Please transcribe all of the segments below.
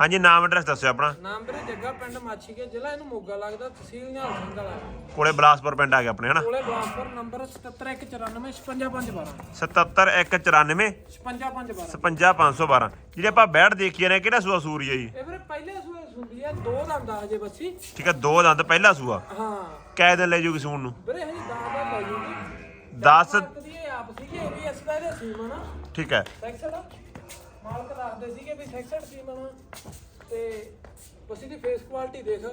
ਹਾਂਜੀ ਨਾਮ ਐਡਰੈਸ ਦੱਸਿਓ ਆਪਣਾ। ਨਾਮ ਵੀਰੇ ਜੱਗਾ ਪਿੰਡ ਮਾਛੀਕੇ ਜ਼ਿਲ੍ਹਾ ਇਹਨੂੰ ਮੋਗਾ ਲੱਗਦਾ ਤਹਿਸੀਲ ਨਿਹਾਲ ਸਿੰਘ ਵਾਲਾ। ਕੋਲੇ ਬਲਾਸਪੁਰ ਪਿੰਡ ਆ ਗਿਆ ਆਪਣੇ ਹਨਾ? ਕੋਲੇ ਬਲਾਸਪੁਰ ਨੰਬਰ 7794 55512 77194 55512 55512 ਜਿਹੜੇ ਆਪਾਂ ਬੈਠ ਦੇਖੀਏ ਨੇ ਕਿਹੜਾ ਸੂਆ ਸੂਰੀ ਹੈ ਜੀ? ਇਹ ਵੀਰੇ ਪਹਿਲੇ ਸੂਏ ਸੁਣਦੀ ਆ ਦੋ ਦੰਦ ਆ ਜੇ ਬੱਸੀ ਠੀਕ ਹੈ ਦੋ ਦੰਦ ਪਹਿਲਾ ਸੂਆ। ਹਾਂ। ਕੈ ਦਿਨ ਲੈ ਜੂਗੀ ਸੂਣ ਨੂੰ। ਵੀਰੇ ਹਜੇ ਦੰਦ ਦਾ ਲੈ ਜੂਗੀ। 10 ਕਦੀ ਇਹ ਆਪ ਸੀਗੇ ਇਹ ਵੀ ਇਸ ਦਾ ਇਹਦਾ ਸੀਮਨ ਆ ਠੀਕ ਹੈ ਸੈਕਸਡ ਮਾਲਕ ਦੱਸਦੇ ਸੀਗੇ ਵੀ ਸੈਕਸਡ ਸੀਮਨ ਆ ਤੇ ਬੱਸੀ ਦੀ ਫੇਸ ਕੁਆਲਿਟੀ ਦੇਖ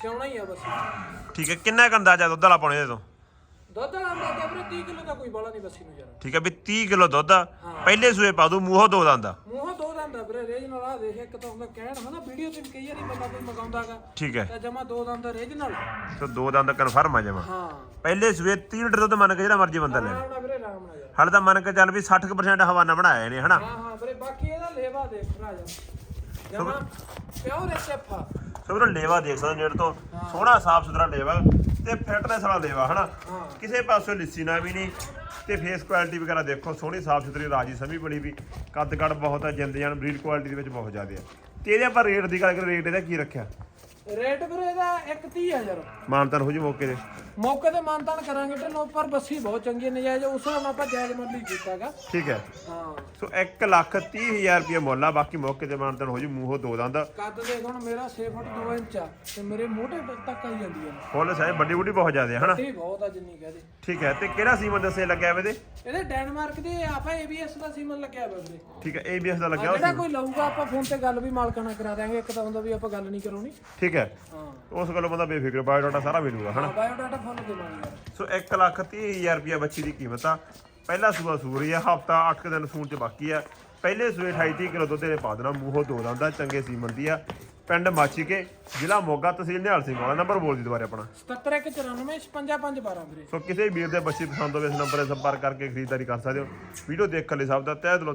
ਸਿਆਉਣਾ ਹੀ ਆ ਬੱਸੀ। ਠੀਕ ਹੈ ਕਿੰਨਾ ਕੁ ਅੰਦਾਜ਼ਾ ਦੁੱਧ ਵਾਲਾ ਪਾਉਣੇ ਇਹਦੇ ਤੋਂ? ਦੁੱਧ ਵਾਲਾ ਅੰਦਾਜ਼ਾ ਵੀਰੇ 30 ਕਿਲੋ ਦਾ ਕੋਈ ਬਾਲਾ ਨਹੀਂ ਬੱਸੀ ਨੂੰ ਯਾਰ। ਠੀਕ ਹੈ ਵੀ 30 ਕਿਲੋ ਦੁੱਧ ਆ। ਪਹਿਲੇ ਸੂਏ ਪਾ ਦੂ ਮੂੰਹੋਂ ਦੋ ਦੰਦ। ਮੂੰਹੋਂ ਦੋ ਦੰਦ ਆ ਵੀਰੇ ਰੇਜ ਨਾਲ ਆ ਦੇਖ ਇੱਕ ਤਾਂ ਹੁੰਦਾ ਕਹਿਣ ਹਨਾ ਵੀਡੀਓ ਤੇ ਵੀ ਕਈ ਵਾਰੀ ਬੰਦਾ ਕੋਈ ਮਗਾਉਂਦਾਗਾ ਠੀਕ ਹੈ। ਤਾਂ ਜਮਾ ਦੋ ਦੰਦ ਰੇਜ ਨਾਲ। ਸੋ ਦੋ ਦੰਦ ਕਨਫਰਮ ਆ ਜਾਵਾ ਹਾਂ। ਪਹਿਲੇ ਸੂਏ 30 ਲੀਟਰ ਦੁੱਧ ਮੰਨ ਕੇ ਜਿਹੜਾ ਮਰਜ਼ੀ ਬੰਦਾ ਲੈ ਆਰਾਮ ਨਾਲ ਵੀਰੇ ਆਰਾਮ ਨਾਲ ਯਾਰ ਹਾਲੇ ਤਾਂ ਮੰਨ ਕੇ ਚੱਲ ਵੀ 60% ਹਵਾਨਾ ਬਣਾਇਆ ਇਹਨੇ ਹਨਾ? ਹਾਂ ਹਾਂ ਵੀਰੇ ਬਾਕੀ ਇਹਦਾ ਲੇਵਾ ਦੇਖ ਭਰਾ ਜਾ। ਜਮਾ ਪਿਓਰ ਐਚਐਫ ਆ ਸੋ ਵੀਰੋ ਲੇਵਾ ਦੇਖ ਸਕਦੇ ਨੇੜ ਤੋਂ ਸੋਹਣਾ ਸਾਫ਼ ਸੁਥਰਾ ਲੇਵਾ ਤੇ ਫਿਟਨੈਸ ਵਾਲਾ ਲੇਵਾ ਹਨਾ? ਕਿਸੇ ਪਾਸੋਂ ਲਿੱਸੀ ਨਾ ਵੀ ਨਹੀਂ ਤੇ ਫੇਸ ਕੁਆਲਿਟੀ ਵਗੈਰਾ ਦੇਖੋ ਸੋਹਣੀ ਸਾਫ਼ ਸੁਥਰੀ ਰਾਜੀ ਸਮੀ ਬੜੀ ਵੀ। ਕੱਦ ਕੱਦ ਬਹੁਤ ਆ ਜਿੰਦ ਜਾਨ ਬਰੀਡ ਕੁਆਲਿਟੀ ਦੇ ਵਿੱਚ ਬਹੁਤ ਜ਼ਿਆਦਾ ਆ। ਤੇ ਇਹਦੇ ਆਪਾਂ ਰੇਟ ਦੀ ਗੱਲ ਕਰੀਏ ਰੇਟ ਇਹਦਾ ਕੀ ਰੱਖਿਆ? ਰੇਟ ਵੀਰੇ ਇਹਦਾ 13000 ਮਾਨਤਨ ਹੋ ਜੀ ਮੌਕੇ ਤੇ। ਮੌਕੇ ਤੇ ਮਾਨਤਾਨ ਕਰਾਂਗੇ ਢਿੱਲੋਂ ਪਰ ਬੱਸੀ ਬਹੁਤ ਚੰਗੀ ਹੈ, ਨਜਾਇਜ਼ ਉਸ ਹਿਸਾਬ ਨਾਲ ਆਪਾਂ ਜਾਇਜ਼ ਮੁੱਲ ਹੀ ਕੀਤਾਗਾ। ਠੀਕ ਹੈ। ਹਾਂ। ਸੋ 1 ਲੱਖ 30 ਹਜ਼ਾਰ ਰੁਪਏ ਮੁੱਲ ਆ ਬਾਕੀ ਮੌਕੇ ਤੇ ਮਾਨਤਨ ਹੋ ਜੀ ਮੂੰਹੋਂ ਦੋ ਦੰਦ। ਕੱਦ ਦੇਖ ਹੁਣ ਮੇਰਾ 6 ਫੁੱਟ 2 ਇੰਚ ਆ ਤੇ ਮੇਰੇ ਮੋਢੇ ਤੱਕ ਆਈ ਜਾਂਦੀ ਹੈ ਫੁੱਲ ਸਾਇ ਵੱਡੀ ਵੱਡੀ ਬਹੁਤ ਜ਼ਿਆਦਾ ਹੈ ਹਨਾ? ਤੇ ਬਹੁਤ ਆ ਜਿੰਨੀ ਕਹਦੇ ਠੀਕ ਹੈ ਤੇ ਕਿਹੜਾ ਸੀਮਨ ਦੱਸੇ ਲੱਗਿਆ ਵੇ ਇਹਦੇ? ਇਹਦੇ ਡੈਨਮਾਰਕ ਦੇ ਆਪਾਂ ABS ਦਾ ਸੀਮਨ ਲੱਗਿਆ ਹੋਇਆ ਵੀਰੇ। ਠੀਕ ਹੈ ABS ਦਾ ਲੱਗਿਆ ਹੋਇਆ ਜਿਹੜਾ ਕੋਈ ਲਊਗਾ ਆਪਾਂ ਫੋਨ ਤੇ ਗੱਲ ਵੀ ਮਾਲਕਾਂ ਨਾਲ ਕਰਾ ਦਿਆਂਗੇ ਇੱਕ ਤਾਂ ਹੁੰਦਾ ਵੀ ਆਪਾਂ ਗੱਲ ਨਹੀਂ ਕਰਾਉਣੀ। ਠੀਕ ਹੈ। ਹਾਂ। ਉਸ ਗੱਲੋਂ ਬੰਦਾ ਬੇਫਿਕਰ ਸਾਰਾ ਮਿਲੂਗਾ ਹਨਾ? ਦੇਵਾਂਗੇ ਸੋ 1 ਲੱਖ 30 ਹਜ਼ਾਰ ਰੁਪਏ ਬੱਚੀ ਦੀ ਕੀਮਤ ਆ। ਪਹਿਲਾ ਸੂਆ ਸੂਰੀ ਆ ਹਫਤਾ 8 ਦਿਨ ਸੂਣ ਚ ਬਾਕੀ ਆ। ਪਹਿਲੇ ਸੂਏ 28 30 ਕਿਲੋ ਦੁੱਧ ਦੇ ਪਾ ਦੇਣਾ ਮੂੰਹੋਂ ਦੋ ਦੰਦਾ ਚੰਗੇ ਸੀਮਨ ਦੀ ਆ। ਪਿੰਡ ਮਾਚੀਕੇ ਜ਼ਿਲ੍ਹਾ ਮੋਗਾ ਤਹਿਸੀਲ ਨਿਹਾਲ ਸਿੰਘ ਵਾਲਾ ਨੰਬਰ ਬੋਲ ਦੀ ਦੁਬਾਰੇ ਆਪਣਾ। 7194 5512 ਵੀਰੇ। ਸੋ ਕਿਸੇ ਵੀਰ ਦੇ ਬੱਚੇ ਪਸੰਦ ਹੋਵੇ ਇਸ ਨੰਬਰ 'ਤੇ ਸੰਪਰਕ ਕਰਕੇ ਖਰੀਦਦਾਰੀ ਕਰ ਸਕਦੇ ਹੋ। ਵੀਡੀਓ ਦੇਖਣ ਲਈ ਸਭ ਦਾ ਤਹਿ ਦਿਲੋਂ